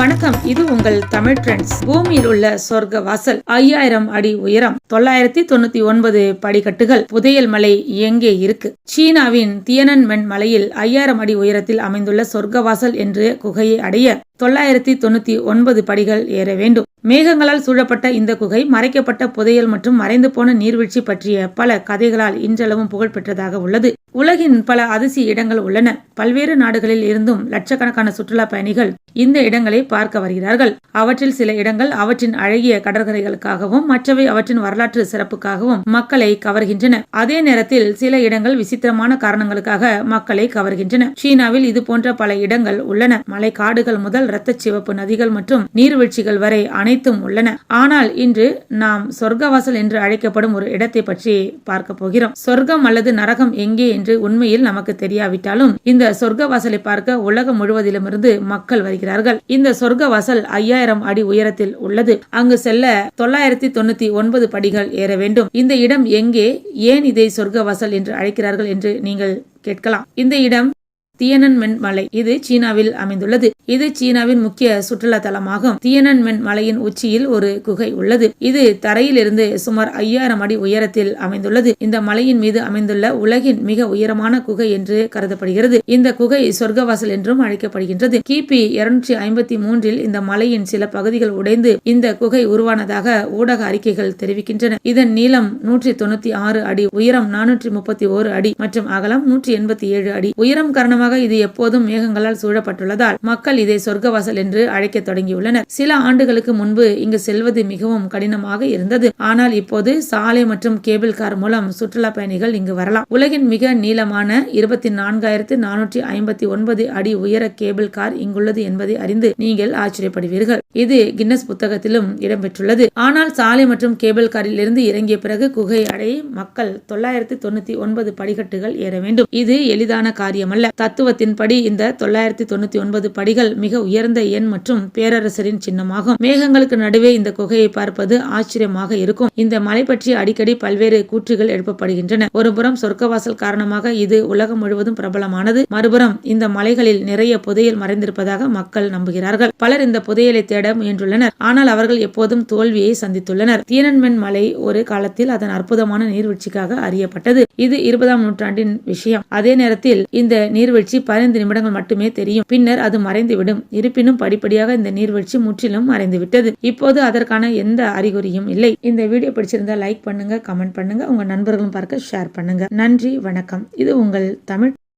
வணக்கம். இது உங்கள் தமிழ் ட்ரெண்ட்ஸ். பூமியில் உள்ள சொர்க்க வாசல் ஐயாயிரம் அடி உயரம். தொள்ளாயிரத்தி தொண்ணூத்தி ஒன்பது படிக்கட்டுகள். புதையல் மலை எங்கே இருக்கு. சீனாவின் தியனன்மென் மலையில் ஐயாயிரம் அடி உயரத்தில் அமைந்துள்ள சொர்க்க வாசல் என்று குகையை அடைய தொள்ளாயிரத்தி தொண்ணூத்தி ஒன்பது படிகள் ஏற வேண்டும். மேகங்களால் சூழப்பட்ட இந்த குகை மறைக்கப்பட்ட புதையல் மற்றும் மறைந்து போன நீர்வீழ்ச்சி பற்றிய பல கதைகளால் இன்றளவும் புகழ்பெற்றதாக உள்ளது. உலகின் பல அதிசய இடங்கள் உள்ளன. பல்வேறு நாடுகளில் இருந்தும் லட்சக்கணக்கான சுற்றுலா பயணிகள் இந்த இடங்களை பார்க்க வருகிறார்கள். அவற்றில் சில இடங்கள் அவற்றின் அழகிய கடற்கரைகளுக்காகவும் மற்றவை அவற்றின் வரலாற்று சிறப்புக்காகவும் மக்களை கவர்கின்றன. அதே நேரத்தில் சில இடங்கள் விசித்திரமான காரணங்களுக்காக மக்களை கவர்கின்றன. சீனாவில் இது போன்ற பல இடங்கள் உள்ளன. மலை காடுகள் முதல் இரத்த சிவப்பு நதிகள் மற்றும் நீர்வீழ்ச்சிகள் வரை அனைத்தும் உள்ளன. ஆனால் இன்று நாம் சொர்க்கவாசல் என்று அழைக்கப்படும் ஒரு இடத்தை பற்றி பார்க்க போகிறோம். சொர்க்கம் அல்லது நரகம் எங்கே என்று உண்மையில் நமக்கு தெரியாவிட்டாலும் இந்த சொர்க்கவாசலை பார்க்க உலகம் முழுவதிலுமிருந்து மக்கள் வருகிறார்கள். இந்த சொர்க்க வாசல் ஐயாயிரம் அடி உயரத்தில் உள்ளது. அங்கு செல்ல தொள்ளாயிரத்தி தொண்ணூத்தி ஒன்பது படிகள் ஏற வேண்டும். இந்த இடம் எங்கே ஏன் இதை சொர்க்க வாசல் என்று அழைக்கிறார்கள் என்று நீங்கள் கேட்கலாம். இந்த இடம் தியனன்மென் மலை. இது சீனாவில் அமைந்துள்ளது. இது சீனாவின் முக்கிய சுற்றுலா தலமாகும் தியனன்மென் மலையின் உச்சியில் ஒரு குகை உள்ளது. இது தரையிலிருந்து சுமார் ஐயாயிரம் அடி உயரத்தில் அமைந்துள்ளது. இந்த மலையின் மீது அமைந்துள்ள உலகின் மிக உயரமான குகை என்று கருதப்படுகிறது. இந்த குகை சொர்க்கவாசல் என்றும் அழைக்கப்படுகின்றது. கிபி இருநூற்றி ஐம்பத்தி மூன்றில் இந்த மலையின் சில பகுதிகள் உடைந்து இந்த குகை உருவானதாக ஊடக அறிக்கைகள் தெரிவிக்கின்றன. இதன் நீளம் நூற்றி தொண்ணூத்தி ஆறு அடி உயரம் நானூற்றி முப்பத்தி ஓரு அடி மற்றும் அகலம் நூற்றி எண்பத்தி ஏழு அடி. உயரம் காரணமாக இது எப்போதும் மேகங்களால் சூழப்பட்டுள்ளதால் மக்கள் இதை சொர்க்கவாசல் என்று அழைக்க தொடங்கியுள்ளனர். சில ஆண்டுகளுக்கு முன்பு இங்கு செல்வது மிகவும் கடினமாக இருந்தது. ஆனால் இப்போது சாலை மற்றும் கேபிள் கார் மூலம் சுற்றுலா பயணிகள் இங்கு வரலாம். உலகின் மிக நீளமான இருபத்தி நான்காயிரத்து நானூற்றி ஐம்பத்தி ஒன்பது அடி உயர கேபிள் கார் இங்குள்ளது என்பதை அறிந்து நீங்கள் ஆச்சரியப்படுவீர்கள். இது கின்னஸ் புத்தகத்திலும் இடம்பெற்றுள்ளது. ஆனால் சாலை மற்றும் கேபிள் காரில் இருந்து இறங்கிய பிறகு குகை அடைய மக்கள் தொள்ளாயிரத்து தொண்ணூத்தி ஒன்பது படிக்கட்டுகள் ஏற வேண்டும். இது எளிதான காரியமல்ல. தத்துவத்தின்படி இந்த தொள்ளாயிரத்தி தொண்ணூத்தி ஒன்பது படிகள் மிக உயர்ந்த எண் மற்றும் பேரரசரின் சின்னமாகும். மேகங்களுக்கு நடுவே இந்த குகையை பார்ப்பது ஆச்சரியமாக இருக்கும். இந்த மலை பற்றி அடிக்கடி பல்வேறு கூற்றுகள் எழுப்பப்படுகின்றன. ஒருபுறம் சொர்க்கவாசல் காரணமாக இது உலகம் முழுவதும் பிரபலமானது. மறுபுறம் இந்த மலைகளில் நிறைய புதையல் மறைந்திருப்பதாக மக்கள் நம்புகிறார்கள். பலர் இந்த புதையலை தேட முயன்றுள்ளனர். ஆனால் அவர்கள் எப்போதும் தோல்வியை சந்தித்துள்ளனர். தீனன்மென் மலை ஒரு காலத்தில் அதன் அற்புதமான நீர்வீழ்ச்சிக்காக அறியப்பட்டது. இது இருபதாம் நூற்றாண்டின் விஷயம். அதே நேரத்தில் இந்த நீர்வீழ்ச்சி பதினைந்து நிமிடங்கள் மட்டுமே தெரியும். பின்னர் அது மறைந்துவிடும். இருப்பினும் படிப்படியாக இந்த நீர்வீழ்ச்சி முற்றிலும் மறைந்துவிட்டது. இப்போது அதற்கான எந்த அறிகுறியும் இல்லை. இந்த வீடியோ பிடிச்சிருந்தா லைக் பண்ணுங்க கமெண்ட் பண்ணுங்க. உங்க நண்பர்களும் பார்க்க ஷேர் பண்ணுங்க. நன்றி வணக்கம். இது உங்கள் தமிழ்